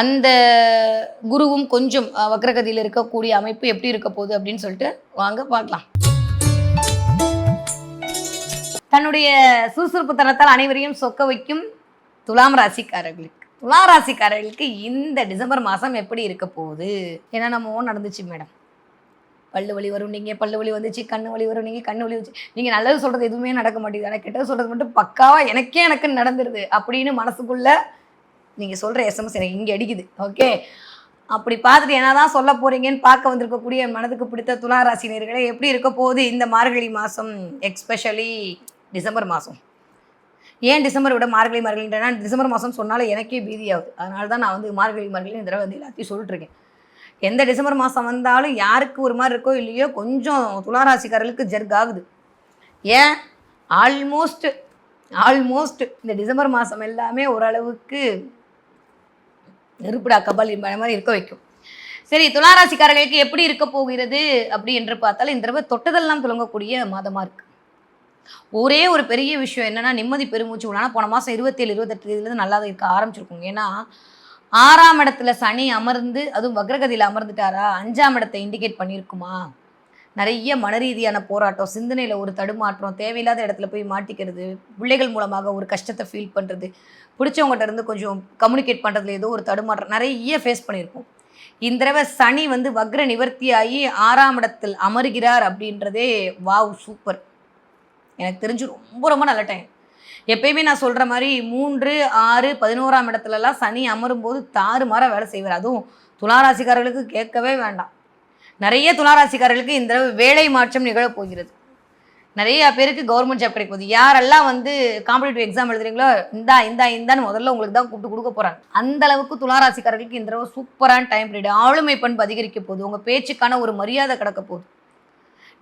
அந்த குருவும் கொஞ்சம் வக்ரகதியில் இருக்கக்கூடிய அமைப்பு எப்படி இருக்க போகுது அப்படின்னு சொல்லிட்டு வாங்க பார்க்கலாம். தன்னுடைய சுறுசுறுப்பு தனத்தால் அனைவரையும் சொக்க வைக்கும் துலாம் ராசிக்காரர்களுக்கு. துலாம் ராசிக்காரர்களுக்கு இந்த டிசம்பர் மாதம் எப்படி இருக்க போகுது? ஏன்னா நம்ம நடந்துச்சு மேடம். பல்லு வலி வரும் நீங்கள் பல்லு வலி வந்துச்சு கண்ணு வலி வரும் நீங்கள் கண்ணு வலி வச்சு நீங்கள் நல்லது சொல்கிறது எதுவுமே நடக்க மாட்டேங்குது. ஆனால் கெட்டது சொல்கிறது மட்டும் பக்காவாக எனக்கே எனக்கு நடந்துருது அப்படின்னு மனசுக்குள்ளே நீங்கள் சொல்கிற எஸ்எம்எஸ் எனக்கு இங்கே அடிக்குது. ஓகே அப்படி பார்த்துட்டு என்னதான் சொல்ல போகிறீங்கன்னு பார்க்க வந்திருக்கக்கூடிய மனதுக்கு பிடித்த துலா ராசினியர்களே எப்படி இருக்க போகுது இந்த மார்கழி மாதம் எக்ஸ்பெஷலி டிசம்பர் மாதம் ஏன் டிசம்பர் விட மார்கழி மார்கழின்றனா டிசம்பர் மாதம் சொன்னாலும் எனக்கே பீதியாகுது. அதனால தான் நான் வந்து மார்கழி மார்கழி இந்த தடவை வந்து எல்லாத்தையும் சொல்லிட்டுருக்கேன் எந்த டிசம்பர் மாதம் வந்தாலும் யாருக்கு ஒரு மாதிரி இருக்கோ இல்லையோ கொஞ்சம் துளாராசிக்காரர்களுக்கு ஜர்க் ஆகுது. ஏன்? ஆல்மோஸ்ட் ஆல்மோஸ்ட் இந்த டிசம்பர் மாதம் எல்லாமே ஓரளவுக்கு நெருப்புடா கபால் இந்த மாதிரி இருக்க வைக்கும். சரி துளாராசிக்காரர்களுக்கு எப்படி இருக்க போகிறது அப்படி என்று பார்த்தால் இந்த தடவை தொட்டதெல்லாம் துளங்கக்கூடிய மாதமாக இருக்கு. ஒரே ஒரு பெரிய விஷயம் என்னன்னா நிம்மதி பெருமூச்சு விடலாம் போன மாதம் இருபத்தேழு இருபத்தெட்டு நல்லா இருக்க ஆரம்பிச்சிருக்கோங்க ஏன்னா ஆறாம் இடத்துல சனி அமர்ந்து அதுவும் வக்ரகதியில் அமர்ந்துட்டாரா? அஞ்சாம் இடத்தை இண்டிகேட் பண்ணியிருக்குமா? நிறைய மனரீதியான போராட்டம் சிந்தனையில் ஒரு தடுமாற்றம் தேவையில்லாத இடத்துல போய் மாட்டிக்கிறது பிள்ளைகள் மூலமாக ஒரு கஷ்டத்தை ஃபீல் பண்ணுறது பிடிச்சவங்ககிட்ட இருந்து கொஞ்சம் கம்யூனிகேட் பண்ணுறதுல ஏதோ ஒரு தடுமாற்றம் நிறைய ஃபேஸ் பண்ணியிருப்போம் இந்த தடவை சனி வந்து வக்ர நிவர்த்தியாகி ஆறாம் இடத்தில் அமருகிறார் அப்படின்றதே வாவ் சூப்பர் எனக்கு தெரிஞ்சு ரொம்ப ரொம்ப நல்ல டைம் எப்பயுமே நான் சொல்கிற மாதிரி மூன்று ஆறு பதினோராம் இடத்துலலாம் சனி அமரும் போது வேலை செய்வார். அதுவும் துளாராசிக்காரர்களுக்கு கேட்கவே வேண்டாம். நிறைய துளாராசிக்காரர்களுக்கு இந்த தடவை வேலை மாற்றம் நிகழப்போகிறது நிறைய பேருக்கு கவர்மெண்ட் ஜாப் கிடைக்க போகுது. யாரெல்லாம் வந்து காம்படிட்டிவ் எக்ஸாம் எழுதுறீங்களோ இந்தா இந்தா இந்தான்னு முதல்ல உங்களுக்கு தான் கூப்பிட்டு கொடுக்க போகிறாங்க அந்த அளவுக்கு துளாராசிக்காரர்களுக்கு இந்த தடவை சூப்பரான டைம் பீரியட் ஆளுமை பண்பு அதிகரிக்க போகுது. உங்கள் பேச்சுக்கான ஒரு மரியாதை கிடக்க போகுது.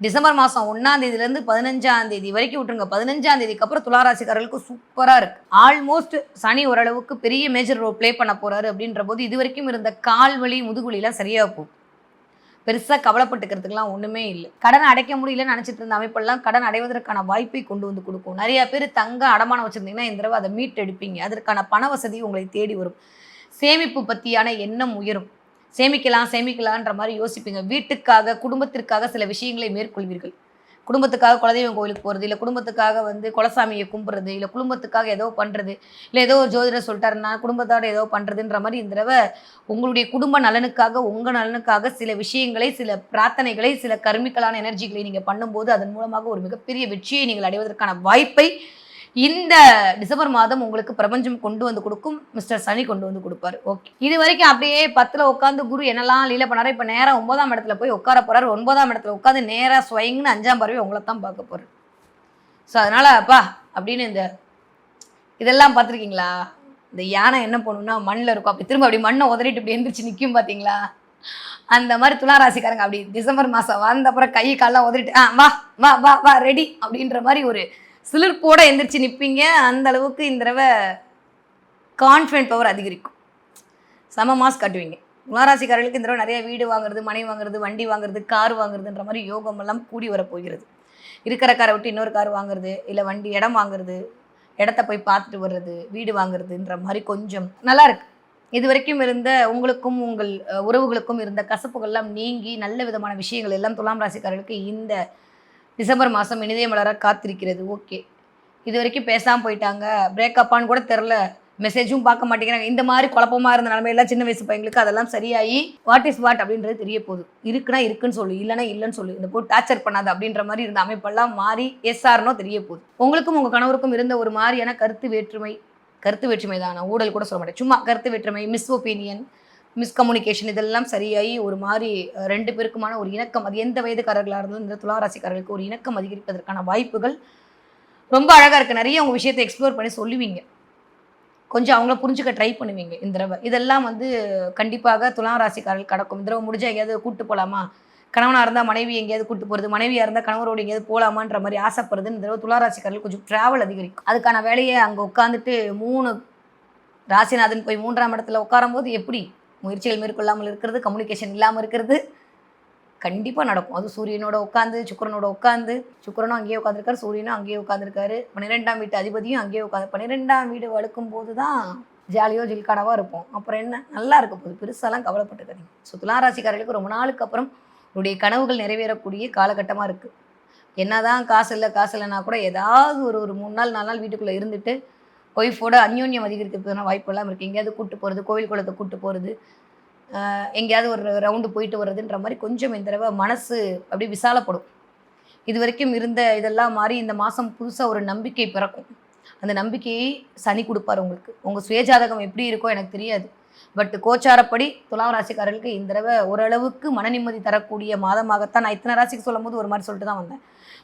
டிசம்பர் மாதம் ஒன்றாம் தேதியிலேருந்து பதினஞ்சாம் தேதி வரைக்கும் விட்டுருங்க. பதினஞ்சாம் தேதிக்கு அப்புறம் துளாராசிக்காரர்களுக்கு சூப்பராக இருக்கு. ஆல்மோஸ்ட் சனி ஓரளவுக்கு பெரிய மேஜர் ரோல் ப்ளே பண்ண போகிறாரு அப்படின்ற போது இது வரைக்கும் இருந்த கால் வலி முதுகுலிலாம் சரியாக போகும் பெருசாக கவலைப்பட்டுக்கிறதுக்குலாம் ஒன்றுமே இல்லை. கடன் அடைக்க முடியலன்னு நினச்சிட்டு இருந்த அமைப்பெல்லாம் கடன் அடைவதற்கான வாய்ப்பை கொண்டு வந்து கொடுக்கும். நிறைய பேர் தங்க அடமானம் வச்சுருந்தீங்கன்னா இந்த தடவை அதை மீட் எடுப்பீங்க அதற்கான பண வசதி உங்களை தேடி வரும். சேமிப்பு பற்றியான எண்ணம் உயரும். சேமிக்கலாம் சேமிக்கலான்ற மாதிரி யோசிப்பீங்க. வீட்டுக்காக குடும்பத்திற்காக சில விஷயங்களை மேற்கொள்வீர்கள். குடும்பத்துக்காக குலதெய்வம் கோயிலுக்கு போகிறது இல்லை குடும்பத்துக்காக வந்து குலசாமியை கும்பிட்றது இல்லை குடும்பத்துக்காக ஏதோ பண்ணுறது இல்லை ஏதோ ஒரு ஜோதிடர் சொல்லிட்டாருன்னா குடும்பத்தோட ஏதோ பண்ணுறதுன்ற மாதிரி இந்த தடவை உங்களுடைய குடும்ப நலனுக்காக உங்கள் நலனுக்காக சில விஷயங்களை சில பிரார்த்தனைகளை சில கர்மிக்கலான எனர்ஜிகளை நீங்கள் பண்ணும்போது அதன் மூலமாக ஒரு மிகப்பெரிய வெற்றியை நீங்கள் அடைவதற்கான வாய்ப்பை இந்த டிசம்பர் மாதம் உங்களுக்கு பிரபஞ்சம் கொண்டு வந்து கொடுக்கும் மிஸ்டர் சனி கொண்டு வந்து கொடுப்பாரு. ஓகே இது வரைக்கும் அப்படியே பத்தில் உட்காந்து குரு என்னெல்லாம் லீல பண்ணாரு இப்போ நேராக ஒன்பதாம் இடத்துல போய் உட்கார போறாரு. ஒன்பதாம் இடத்துல உட்காந்து நேராக ஸ்வயங்னு அஞ்சாம் பறவை உங்களை தான் பார்க்க போறாரு. ஸோ அதனால அப்பா அப்படின்னு இந்த இதெல்லாம் பார்த்துருக்கீங்களா? இந்த யானை என்ன பண்ணுன்னா மண்ணில் இருக்கும். அப்படி திரும்ப அப்படி மண்ணை உதறிட்டு இப்படி எந்திரிச்சு நிற்கும் பார்த்தீங்களா அந்த மாதிரி துளாராசிக்காரங்க அப்படி டிசம்பர் மாதம் வந்த அப்புறம் கை காலெல்லாம் உதறிட்டு ஆ வா வா வா வா ரெடி அப்படின்ற மாதிரி ஒரு சிலிர்ப்போட எந்திரிச்சு நிற்பீங்க அந்த அளவுக்கு இந்த தடவை கான்ஃபிடென்ட் பவர் அதிகரிக்கும். செம மாஸ் காட்டுவீங்க. துளாராசிக்காரர்களுக்கு இந்த தடவை நிறைய வீடு வாங்குறது மனை வாங்குறது வண்டி வாங்குறது கார் வாங்குறதுன்ற மாதிரி யோகம் எல்லாம் கூடி வர போகிறது. இருக்கிற காரை விட்டு இன்னொரு கார் வாங்குறது இல்லை வண்டி இடம் வாங்குறது இடத்த போய் பார்த்துட்டு வர்றது வீடு வாங்குறதுன்ற மாதிரி கொஞ்சம் நல்லா இருக்கு. இது வரைக்கும் இருந்த உங்களுக்கும் உங்கள் உறவுகளுக்கும் இருந்த கசப்புகள்லாம் நீங்கி நல்ல விதமான விஷயங்கள் எல்லாம் துலாம் ராசிக்காரர்களுக்கு இந்த டிசம்பர் மாதம் இனிதே மலர காத்திருக்கிறது. ஓகே. இது வரைக்கும் பேசாமல் போயிட்டாங்க பிரேக்கப்பான்னு கூட தெரில மெசேஜும் பார்க்க மாட்டேங்கிறாங்க. இந்த மாதிரி குழப்பமாக இருந்த நிலமையெல்லாம் சின்ன வயசு பையங்களுக்கு அதெல்லாம் சரியாகி வாட் இஸ் வாட் அப்படின்றது தெரிய போகுது. இருக்குன்னா இருக்குன்னு சொல்லு இல்லைன்னா இல்லைன்னு சொல்லு. இந்த போய் டார்ச்சர் பண்ணாது அப்படின்ற மாதிரி இருந்த அமைப்பெல்லாம் மாறி எஸ்ஆர்னோ தெரிய போகுது. உங்களுக்கும் உங்கள் கணவருக்கும் இருந்த ஒரு மாதிரியான கருத்து வேற்றுமை கருத்து வேற்றுமை தான் நான் ஊழல் கூட சொல்ல மாட்டேன். சும்மா கருத்து வேற்றுமை மிஸ் ஒப்பீனியன் மிஸ்கம்யூனிகேஷன் இதெல்லாம் சரியாகி ஒரு மாதிரி ரெண்டு பேருக்குமான ஒரு இணக்கம் அது எந்த வயதுக்காரர்களாக இருந்தாலும் இந்த துளாராசிக்காரர்களுக்கு ஒரு இணக்கம் அதிகரிப்பதற்கான வாய்ப்புகள் ரொம்ப அழகாக இருக்குது நிறைய உங்கள் விஷயத்தை எக்ஸ்ப்ளோர் பண்ணி சொல்லுவீங்க. கொஞ்சம் அவங்கள புரிஞ்சுக்க ட்ரை பண்ணுவீங்க இந்த தடவை. இதெல்லாம் வந்து கண்டிப்பாக துலாம் ராசிக்காரர்கள் கடக்கும். இந்த தடவை முடிஞ்சா எங்கேயாவது கூட்டு போகலாமா கணவனாக இருந்தால் மனைவி எங்கேயாவது கூட்டு போகிறது மனைவியாக இருந்தால் கணவரோடு எங்கேயாவது போகலாமான்ற மாதிரி ஆசைப்படுறது. இந்த தடவை துளாராசிக்காரர்கள் கொஞ்சம் ட்ராவல் அதிகரிக்கும். அதுக்கான வேலையை அங்கே உட்காந்துட்டு மூணு ராசிநாதன் போய் மூன்றாம் இடத்துல உட்காரும்போது எப்படி முயற்சிகள் மேற்கொள்ளாமல் இருக்கிறது கம்யூனிகேஷன் இல்லாமல் இருக்கிறது. கண்டிப்பாக நடக்கும். அது சூரியனோட உட்காந்து சுக்கிரனோட உட்காந்து சுக்கரனும் அங்கேயே உட்காந்துருக்காரு சூரியனும் அங்கேயே உட்காந்துருக்காரு பன்னிரெண்டாம் வீட்டு அதிபதியும் அங்கேயே உட்காந்து பன்னிரெண்டாம் வீடு வழுக்கும் போது தான் ஜாலியோ ஜில்காடாவோ இருப்போம். அப்புறம் என்ன? நல்லா இருக்க போகுது. பெருசாலாம் கவலைப்பட்டுக்காதீங்க. ஸோ துளாராசிக்காரர்களுக்கு ரொம்ப நாளுக்கு அப்புறம் உங்களுடைய கனவுகள் நிறைவேறக்கூடிய காலகட்டமாக இருக்குது என்னதான் காசு இல்லை காசு இல்லைனா கூட ஏதாவது ஒரு ஒரு மூணு நாள் நாலு நாள் வீட்டுக்குள்ளே இருந்துட்டு ஒய்ஃபோட அந்யோன்யம் அதிகரிக்கிறதுக்கான வாய்ப்பெல்லாம் இருக்குது எங்கேயாவது கூட்டு போகிறது கோவில் குளத்தை கூட்டு போகிறது எங்கேயாவது ஒரு ரவுண்டு போயிட்டு வர்றதுன்ற மாதிரி கொஞ்சம் இந்த தடவை மனசு அப்படியே விசாலப்படும். இது வரைக்கும் இருந்த இதெல்லாம் மாறி இந்த மாதம் புதுசாக ஒரு நம்பிக்கை பிறக்கும். அந்த நம்பிக்கையை சனி கொடுப்பார் உங்களுக்கு. உங்கள் சுயஜாதகம் எப்படி இருக்கோ எனக்கு தெரியாது. பட் கோச்சாரப்படி துலாம் ராசிக்காரர்களுக்கு இந்த தடவை ஓரளவுக்கு மன நிம்மதி தரக்கூடிய மாதமாகத்தான் நான் இத்தனை ராசிக்கு சொல்லும் போது ஒரு மாதிரி சொல்லிட்டு தான் வந்தேன்.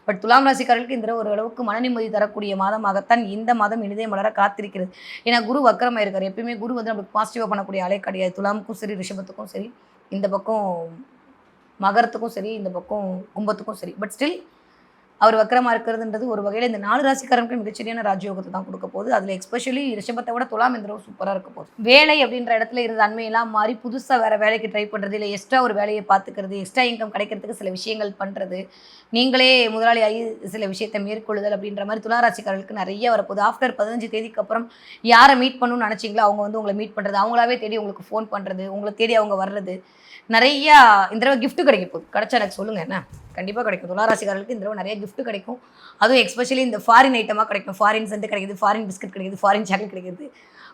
பட் துலாம் ராசிக்காரர்களுக்கு இந்த ஓரளவுக்கு மன நிம்மதி தரக்கூடிய மாதமாகத்தான் இந்த மாதம் இனிதே மலர காத்திருக்கிறது. ஏன்னா குரு வக்கரமாக இருக்கார் எப்பயுமே குரு வந்து நம்மளுக்கு பாசிட்டிவாக பண்ணக்கூடிய ஆளே கிடையாது. துலாமுக்கும் சரி ரிஷபத்துக்கும் சரி. இந்த பக்கம் மகரத்துக்கும் சரி இந்த பக்கம் கும்பத்துக்கும் சரி. பட் ஸ்டில் அவர் வக்கரமாக இருக்கிறதுன்றது ஒரு வகையில் இந்த நாலு ராசிக்காரங்களுக்கு மிகச்சரியான ராஜயோகத்தை தான் கொடுக்க போகுது. அதில் எஸ்பெஷலி ரிஷபத்தை விட துலாம் இந்த சூப்பராக இருக்க போகுது. வேலை அப்படின்ற இடத்துல இருந்த அண்மையெல்லாம் மாறி புதுசாக வேறு வேலைக்கு ட்ரை பண்ணுறது இல்லை எக்ஸ்ட்ரா ஒரு வேலையை பார்த்துக்கிறது எக்ஸ்ட்ரா இன்கம் கிடைக்கிறதுக்கு சில விஷயங்கள் பண்ணுறது நீங்களே முதலாளியாகி சில விஷயத்தை மேற்கொள்ளுதல் அப்படின்ற மாதிரி துளாராசிக்காரர்களுக்கு நிறைய வரப்போகுது. ஆஃப்டர் பதினஞ்சு தேதிக்கு அப்புறம் யாரை மீட் பண்ணணும்னு நினச்சிங்களோ அவங்க வந்து உங்களை மீட் பண்ணுறது அவங்களாவே தேடி உங்களுக்கு ஃபோன் பண்ணுறது உங்களை தேடி அவங்க வர்றது நிறையா இந்த தடவை கிஃப்ட்டு கிடைக்க போகுது. கிடைச்சா எனக்கு சொல்லுங்கள் என்ன? கண்டிப்பாக கிடைக்கும். துளாராசிக்காரர்களுக்கு இந்த தடவை நிறைய gift கிடைக்கும். அதுவும் எஸ்பெஷலி இந்த ஃபாரின் ஐட்டமாக கிடைக்கும். ஃபாரின் சென்ட் கிடைக்குது ஃபாரின் பிஸ்கட் கிடைக்குது ஃபாரின் சாக்லேட் கிடைக்குது.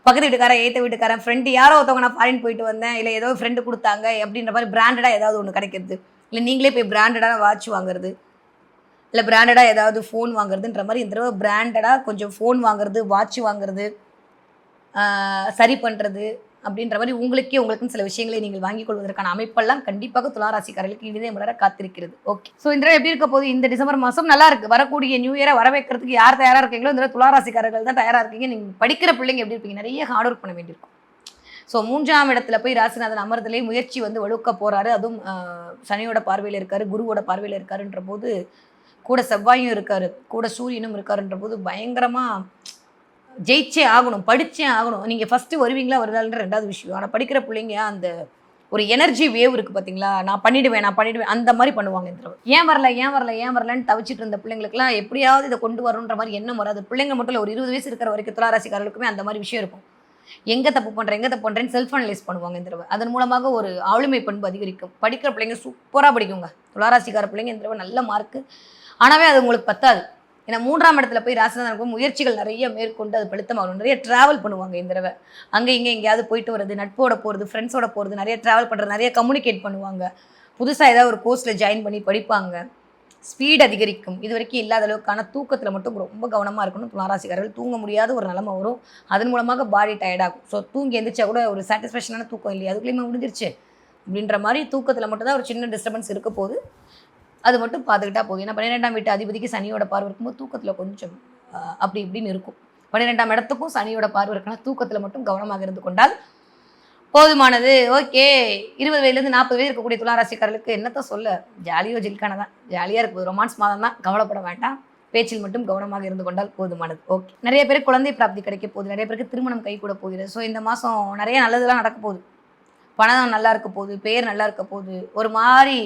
பக்கத்து வீட்டுக்காரன் ஏற்ற வீட்டுக்காரன் ஃப்ரெண்டு யாரோ ஒருத்தவங்க நான் ஃபாரின் போயிட்டு வந்தேன். இல்லை ஏதோ ஃப்ரெண்டு கொடுத்தாங்க அப்படின்ற மாதிரி பிராண்டடாக ஏதாவது ஒன்று கிடைக்கிறது. இல்லை நீங்களே போய் பிராண்டடாக வாட்ச் வாங்குறது. இல்லை பிராண்டடாக ஏதாவது ஃபோன் வாங்குறதுன்ற மாதிரி இந்த தடவை பிராண்டடாக கொஞ்சம் ஃபோன் வாங்குறது வாட்ச் வாங்குறது சரி பண்ணுறது அப்படின்ற மாதிரி உங்களுக்கே உங்களுக்குன்னு சில விஷயங்களை நீங்கள் வாங்கிக் கொள்வதற்கான அமைப்பெல்லாம் கண்டிப்பாக துளாராசிக்காரர்களுக்கு இனிதே மலர காத்திருக்கிறது. ஓகே ஸோ இந்த எப்படி இருக்க போது இந்த டிசம்பர் மாதம் நல்லா இருக்கு. வரக்கூடிய நியூ இயரை வரவேற்கிறதுக்கு யார் தயாராக இருக்கீங்களோ இந்த துளாராசிக்காரர்கள் தான் தயாராக இருக்கீங்க. நீங்கள் படிக்கிற பிள்ளைங்க எப்படி இருப்பீங்க? நிறைய ஹார்ட் ஒர்க் பண்ண வேண்டியிருக்கும். ஸோ மூன்றாம் இடத்துல போய் ராசிநாதன் அமர்தலே முயற்சி வந்து வலுக்க போகிறாரு அதுவும் சனியோட பார்வையில் இருக்காரு குருவோட பார்வையில் இருக்காருன்ற போது கூட செவ்வாயும் இருக்காரு கூட சூரியனும் இருக்காருன்ற போது பயங்கரமாக ஜெயிச்சே ஆகணும் படித்தே ஆகணும். நீங்கள் ஃபஸ்ட்டு வருவீங்களா வருதான்ற ரெண்டாவது விஷயம். ஆனால் படிக்கிற பிள்ளைங்க அந்த ஒரு எனர்ஜி வேவ் இருக்குது பார்த்தீங்களா நான் பண்ணிடுவேன் நான் பண்ணிடுவேன் அந்த மாதிரி பண்ணுவாங்க இந்த தடவை. ஏன் வரல ஏன் வரல ஏன் வரலன்னு தவிச்சிட்டு இருந்த பிள்ளைங்களுக்குலாம் எப்படியாவது இதை கொண்டு வரணுன்ற மாதிரி என்ன வராது. பிள்ளைங்க மட்டும் இல்லை ஒரு இருபது வயசு இருக்கிற வரைக்கும் துளாராசிக்காரர்களுக்குமே அந்த மாதிரி விஷயம் இருக்கும். எங்கே தப்பு பண்ணுறேன் எங்கே தப்பு பண்ணுறேன்னு செல்ஃப் அனலைஸ் பண்ணுவாங்க இந்த தடவை. அதன் மூலமாக ஒரு ஆளுமை பண்பு அதிகரிக்கும். படிக்கிற பிள்ளைங்க சூப்பராக படிக்குங்க. துளாராசிக்கார பிள்ளைங்க இந்த தடவை நல்ல மார்க்கு ஆனாவே அது உங்களுக்கு பத்தாது. ஏன்னா மூன்றாம் இடத்துல போய் ராசிநாதன் இருக்கும் முயற்சிகள் நிறைய மேற்கொண்டு அது பழுத்தமாகணும் நிறைய ட்ராவல் பண்ணுவாங்க இந்த தடவை. அங்கே இங்கே எங்கேயாவது போயிட்டு வர்றது நட்போட போகிறது ஃப்ரெண்ட்ஸோட போகிறது நிறைய ட்ராவல் பண்ணுறது நிறைய கம்யூனிகேட் பண்ணுவாங்க. புதுசாக ஏதாவது ஒரு கோர்ஸில் ஜாயின் பண்ணி படிப்பாங்க. ஸ்பீட் அதிகரிக்கும். இது வரைக்கும் இல்லாத அளவுக்கான தூக்கத்தில் மட்டும் ரொம்ப கவனமாக இருக்கணும். துளாராசிக்காரர்கள் தூங்க முடியாத ஒரு நிலமை வரும். அதன் மூலமாக பாடி டயர்டாகும் ஸோ தூங்கி எந்திரிச்சா கூட ஒரு சாட்டிஸ்ஃபேக்ஷனான தூக்கம் இல்லையா? அதுக்குள்ளேயுமே முடிஞ்சிருச்சு. அப்படின்ற மாதிரி தூக்கத்தில் மட்டும் தான் ஒரு சின்ன டிஸ்டர்பன்ஸ் இருக்க போகுது. அது மட்டும் பார்த்துக்கிட்டா போதும். ஏன்னா பன்னிரெண்டாம் வீட்டு அதிபதிக்கு சனியோட பார்வை இருக்கும்போது தூக்கத்தில் கொஞ்சம் அப்படி இப்படின்னு இருக்கும். பன்னிரெண்டாம் இடத்துக்கும் சனியோட பார்வை இருக்குன்னா தூக்கத்தில் மட்டும் கவனமாக இருந்து கொண்டால் போதுமானது. ஓகே. இருபது வயதுலேருந்து நாற்பது வயது இருக்கக்கூடிய துளாராசிக்காரர்களுக்கு என்னத்த சொல்ல? ஜாலியோ ஜில்கான தான். ஜாலியாக இருக்குது. ரொமான்ஸ் மாதம் தான். கவலைப்பட வேண்டாம். பேச்சில் மட்டும் கவனமாக இருந்து கொண்டால் போதுமானது. ஓகே. நிறைய பேருக்கு குழந்தை பிராப்தி கிடைக்க போகுது. நிறைய பேருக்கு திருமணம் கை கூட போகிறது ஸோ இந்த மாதம் நிறைய நல்லதெல்லாம் நடக்க போகுது. பணம் நல்லா இருக்க போகுது. பேர் நல்லா இருக்க போகுது. ஒரு மாதிரி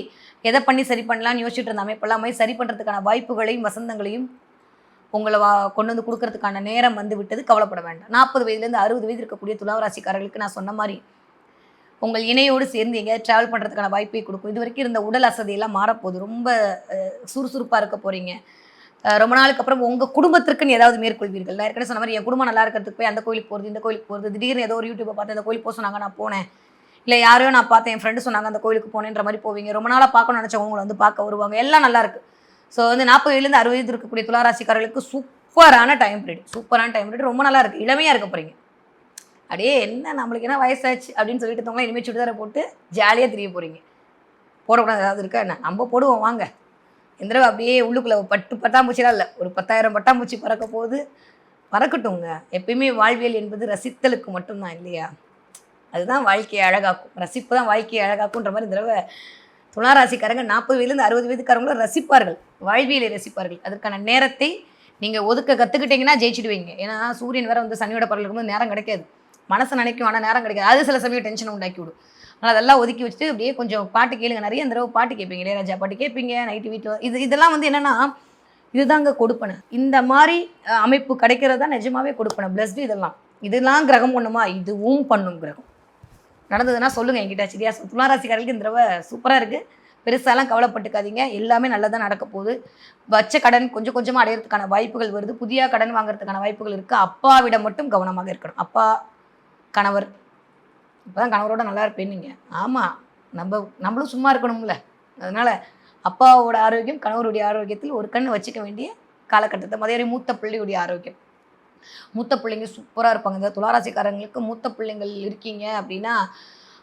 எதை பண்ணி சரி பண்ணலாம்னு யோசிச்சுட்டு இருந்த அமைப்பெல்லாம் மாதிரி சரி பண்ணுறதுக்கான வாய்ப்புகளையும் வசந்தங்களையும் உங்களை வா கொண்டு வந்து கொடுக்கறதுக்கான நேரம் வந்து விட்டது. கவலைப்பட வேண்டாம். நாற்பது வயதுலேருந்து அறுபது வயது இருக்கக்கூடிய துளாவராசிக்காரர்களுக்கு நான் சொன்ன மாதிரி உங்கள் இணையோடு சேர்ந்து எங்கேயாவது ட்ராவல் பண்ணுறதுக்கான வாய்ப்பை கொடுக்கும். இது வரைக்கும் இருந்த உடல் அசதியெல்லாம் மாறப்போகுது. ரொம்ப சுறுசுறுப்பாக இருக்க போகிறீங்க ரொம்ப நாளுக்கு அப்புறம் உங்கள் குடும்பத்திற்குன்னு ஏதாவது மேற்கொள்வீர்கள். நான் ஏற்கனவே சொன்ன மாதிரி என் குடும்பம் நல்லா இருக்கிறதுக்கு போய் அந்த கோயிலுக்கு போகிறது இந்த கோயிலுக்கு போகிறது திடீர்னு ஏதோ ஒரு யூடியூப்பை பார்த்து அந்த கோயிலுக்கு போக சொன்னாங்க நான் போனேன். இல்லை யாரையோ நான் பார்த்தேன் என் ஃப்ரெண்டு சொன்னாங்க அந்த கோயிலுக்கு போனேன்ற மாதிரி போவீங்க. ரொம்ப நாளாக பார்க்கணும்னு நினச்சவங்க உங்களை வந்து பார்க்க வருவாங்க. எல்லாம் நல்லா இருக்கு. ஸோ வந்து நாற்பது வயதுலேருந்து அறுபது வயது இருக்கக்கூடிய துளாராசிக்காரர்களுக்கு சூப்பரான டைம் பீரியட் சூப்பரான டைம் பீரியட் ரொம்ப நல்லா இருக்குது இளமையாக இருக்க போகிறீங்க அடே என்ன நம்மளுக்கு என்ன வயசாச்சு அப்படின்னு சொல்லிட்டு இருக்கவங்க இனிமேல் சுடிதாரை போட்டு ஜாலியாக தெரிய போகிறீங்க போடக்கூடாது. ஏதாவது இருக்கா? என்ன? நம்ம போடுவோம். வாங்க. இந்த தடவை அப்படியே உள்ளுக்குள்ளே பட்டு பட்டாம்பூச்சிலாம் இல்லை. ஒரு பத்தாயிரம் பட்டாம்பூச்சி பறக்க போகுது. பறக்கட்டுங்க எப்பயுமே வாழ்வியல் என்பது ரசித்தலுக்கு மட்டும்தான் இல்லையா? அதுதான் வாழ்க்கையை அழகாக்கும். ரசிப்பு தான் வாழ்க்கையை அழகாக்குன்ற மாதிரி இந்த தடவை துளாராசிக்காரங்க நாற்பது வயதுலேருந்து அறுபது வயதுக்காரங்களும் ரசிப்பார்கள். வாழ்வியலை ரசிப்பார்கள். அதற்கான நேரத்தை நீங்கள் ஒதுக்க கற்றுக்கிட்டீங்கன்னா ஜெயிச்சிடுவீங்க. ஏன்னா சூரியன் வேற வந்து சனியோட பரவல் இருக்கும்போது நேரம் கிடைக்காது. மனசு நினைக்கும் ஆனால் நேரம் கிடைக்காது. அது சில சமயம் டென்ஷன் உண்டாக்கி விடும் ஆனால் அதெல்லாம் ஒதுக்கி வச்சுட்டு அப்படியே கொஞ்சம் பாட்டு கேளுங்க. நிறைய இந்த தடவை பாட்டு கேட்பீங்க. இளையராஜா பாட்டு கேட்பீங்க நைட்டு வீட்டில் இது இதெல்லாம் வந்து என்னென்னா இதுதாங்க கொடுப்பனை. இந்த மாதிரி அமைப்பு கிடைக்கிறது தான் நிஜமாவே கொடுப்பனை. பிளஸ்டு இதெல்லாம். இதெல்லாம் கிரகம் பண்ணுமா இதுவும் பண்ணும் கிரகம். நடந்ததுன்னா சொல்லுங்கள் என்கிட்ட சரியா? துளாராசிக்காரர்களுக்கு இந்த தடவை சூப்பராக இருக்குது பெருசாலாம் கவலைப்பட்டுக்காதீங்க. எல்லாமே நல்லதாக நடக்க போகுது. வச்ச கடன் கொஞ்சம் கொஞ்சமாக அடையிறதுக்கான வாய்ப்புகள் வருது. புதிய கடன் வாங்குறதுக்கான வாய்ப்புகள் இருக்குது அப்பாவிடம் மட்டும் கவனமாக இருக்கணும். அப்பா கணவர் இப்போ தான் கணவரோட நல்லா இருப்பேன் நீங்கள் ஆமாம் நம்ம நம்மளும் சும்மா இருக்கணும்ல. அதனால் அப்பாவோட ஆரோக்கியம் கணவருடைய ஆரோக்கியத்தில் ஒரு கண் வச்சுக்க வேண்டிய காலகட்டத்தை மதியம் மூத்த பிள்ளையுடைய ஆரோக்கியம். மூத்த பிள்ளைங்க சூப்பராக இருப்பாங்க. இந்த துளாராசிக்காரங்களுக்கு மூத்த பிள்ளைங்கள் இருக்கீங்க அப்படின்னா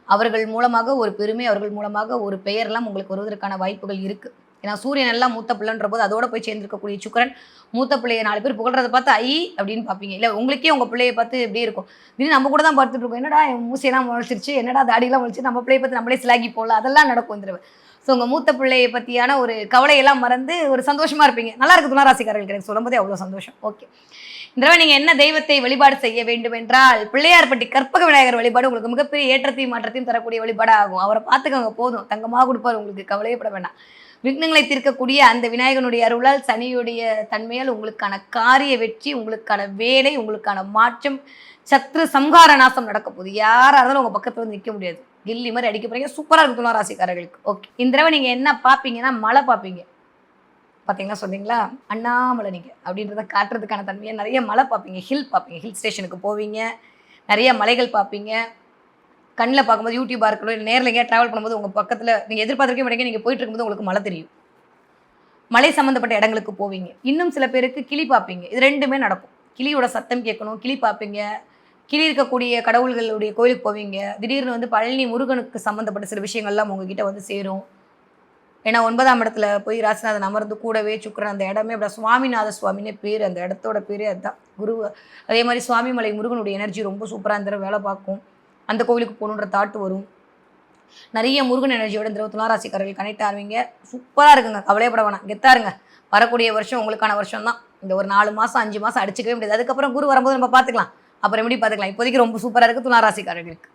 அவர்கள் மூலமாக ஒரு பெருமை அவர்கள் மூலமாக ஒரு பெயர்லாம் உங்களுக்கு வருவதற்கான வாய்ப்புகள் இருக்குது ஏன்னா சூரியன் எல்லாம் மூத்த பிள்ளைன்ற போது அதோட போய் சேர்ந்திருக்கக்கூடிய சுக்கரன் மூத்த பிள்ளையை நாலு பேர் புகழ்றதை பார்த்து ஐ அப்படின்னு பார்ப்பீங்க. இல்லை உங்களுக்கே உங்கள் பிள்ளையை பார்த்து எப்படி இருக்கும். திடீர்னு நம்ம கூட தான் பார்த்துட்டு இருக்கோம். என்னடா என் மூசையெல்லாம் முளைச்சிருச்சு. என்னடா தாடியெல்லாம் முளைச்சு. நம்ம பிள்ளையை பார்த்து நம்மளே சிலாகி போகல அதெல்லாம் நடக்கும் இந்த ஸோ உங்கள் மூத்த பிள்ளையை பற்றியான ஒரு கவலையெல்லாம் மறந்து ஒரு சந்தோஷமாக இருப்பீங்க. நல்லா இருக்குது துளாராசிக்காரர்களுக்கு. எனக்கு சொல்லும்போதே அவ்வளோ சந்தோஷம். ஓகே இந்த நீங்க நீங்கள் என்ன தெய்வத்தை வழிபாடு செய்ய வேண்டும் என்றால் பிள்ளையார்பட்டி கற்பக விநாயகர் வழிபாடு உங்களுக்கு மிகப்பெரிய ஏற்றத்தையும் மாற்றத்தையும் தரக்கூடிய வழிபாடு ஆகும் அவரை பார்த்துக்கோங்க போதும். தங்கமாக கொடுப்பார் உங்களுக்கு கவலையப்பட வேண்டாம். விக்னங்களை தீர்க்கக்கூடிய அந்த விநாயகனுடைய அருளால் சனியுடைய தன்மையால் உங்களுக்கான காரிய வெற்றி உங்களுக்கான வேலை உங்களுக்கான மாற்றம் சத்ரு சம்ஹார நாசம் நடக்க போகுது. யாராக இருந்தாலும் உங்கள் பக்கத்தில் வந்து நிற்க முடியாது. கில்லி மாதிரி அடிக்க போறீங்க. சூப்பராக இருக்கும் துளாராசிக்காரர்களுக்கு. ஓகே. இந்த தடவை நீங்கள் என்ன பார்ப்பீங்கன்னா மழை பார்ப்பீங்க. பார்த்தீங்கன்னா சொன்னீங்களா? அண்ணாமலை நீங்கள் அப்படின்றத காட்டுறதுக்கான தன்மையை நிறைய மலை பார்ப்பீங்க. ஹில் பார்ப்பீங்க. ஹில் ஸ்டேஷனுக்கு போவீங்க. நிறைய மலைகள் பார்ப்பீங்க. கண்ணில் பார்க்கும்போது யூடியூபாக இருக்கணும் இல்லை நேரில் எங்கேயா ட்ராவல் பண்ணும்போது உங்கள் பக்கத்தில் நீங்கள் எதிர்பார்த்துருக்க மாட்டீங்க நீங்கள் போயிட்டு இருக்கும்போது உங்களுக்கு மழை தெரியும். மலை சம்மந்தப்பட்ட இடங்களுக்கு போவீங்க. இன்னும் சில பேருக்கு கிளி பார்ப்பீங்க. இது ரெண்டுமே நடக்கும். கிளியோட சத்தம் கேட்கணும் கிளி பார்ப்பீங்க. கிளி இருக்கக்கூடிய கடவுள்களுடைய கோயிலுக்கு போவீங்க. திடீர்னு வந்து பழனி முருகனுக்கு சம்மந்தப்பட்ட சில விஷயங்கள்லாம் உங்ககிட்ட வந்து சேரும். ஏன்னா ஒன்பதாம் இடத்துல போய் ராசிநாதன் அமர்ந்து கூடவே சுக்கரன் அந்த இடமே அப்படி சுவாமிநாத சுவாமினே பேர் அந்த இடத்தோட பேரே அதுதான். குரு அதே மாதிரி சுவாமிமலை முருகனுடைய எனர்ஜி ரொம்ப சூப்பராக இந்த வேலை பார்க்கும். அந்த கோவிலுக்கு போகணுன்ற தாட்டு வரும். நிறைய முருகன் எனர்ஜியோட இந்த துளாராசிக்காரர்கள் கனெக்ட் ஆவீங்க சூப்பராக இருக்குங்க. கவலையப்பட வேணாம். கெத்தாருங்க வரக்கூடிய வருஷம் உங்களுக்கான வருஷம் தான் இந்த ஒரு நாலு மாதம் அஞ்சு மாதம் அடிச்சுக்கவே முடியாது. அதுக்கப்புறம் குரு வரும்போது நம்ம பார்த்துக்கலாம். அப்புறம் எப்படி பார்த்துக்கலாம்? இப்போதைக்கு ரொம்ப சூப்பராக இருக்குது துளாராசிக்காரர்களுக்கு